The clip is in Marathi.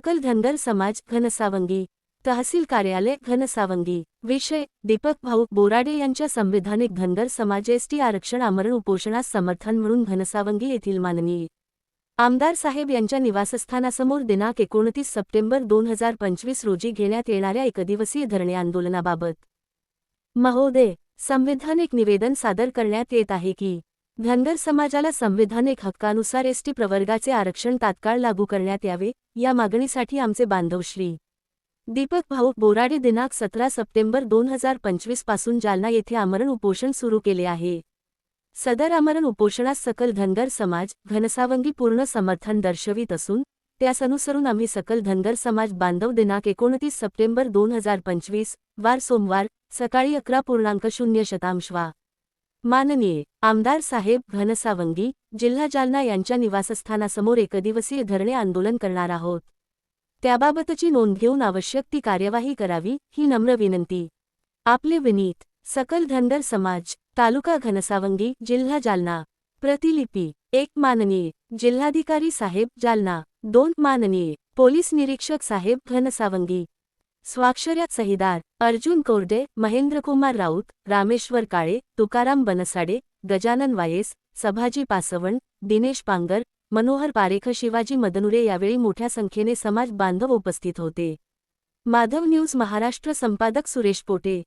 सकल धनगर समाज घनसावंगी तहसील कार्यालय घनसावंगी विषय दीपक भाऊ बोराडे यांच्या संविधानिक धनगर समाज एसटी आरक्षण आमरण उपोषणास समर्थन म्हणून घनसावंगी येथील माननीय आमदार साहेब यांच्या निवासस्थानासमोर दिनांक एकोणतीस सप्टेंबर दोन हजार पंचवीस रोजी घेण्यात येणाऱ्या एकदिवसीय धरणे आंदोलनाबाबत महोदय संविधानिक निवेदन सादर करण्यात येत आहे की धनगर समाजाला संविधानिक हक्कानुसार एसटी प्रवर्गाचे आरक्षण तात्काळ लागू करण्यात यावे या मागणीसाठी आमचे बांधव श्री. दीपक भाऊ बोराडे दिनांक सतरा सप्टेंबर दोन हजार पंचवीसपासून जालना येथे आमरण उपोषण सुरू केले आहे. सदर आमरण उपोषणास सकल धनगर समाज घनसावंगी पूर्ण समर्थन दर्शवित असून त्यास अनुसरून आम्ही सकल धनगर समाज बांधव दिनांक एकोणतीस सप्टेंबर दोन हजार पंचवीस वार सोमवार सकाळी अकरा पूर्णांक शून्य शतांश वा. माननीय आमदार साहेब घनसावंगी जिल्हा जालना यांच्या निवासस्थानासमोर एकदिवसीय धरणे आंदोलन करणार आहोत. त्याबाबतची नोंद घेऊन आवश्यक ती कार्यवाही करावी ही नम्र विनंती. आपले विनीत सकल धनगर समाज तालुका घनसावंगी जिल्हा जालना. प्रतिलिपी एक माननीय जिल्हाधिकारी साहेब जालना. दोन माननीय पोलीस निरीक्षक साहेब घनसावंगी. स्वाक्षऱ्यात सहीदार अर्जुन कोरडे महेंद्रकुमार राऊत रामेश्वर काळे तुकाराम बनसाडे गजानन वायेस सभाजी पासवण दिनेश पांगर मनोहर पारेख शिवाजी मदनुरे यावेळी मोठ्या संख्येने समाज बांधव उपस्थित होते. माधव न्यूज महाराष्ट्र संपादक सुरेश पोटे.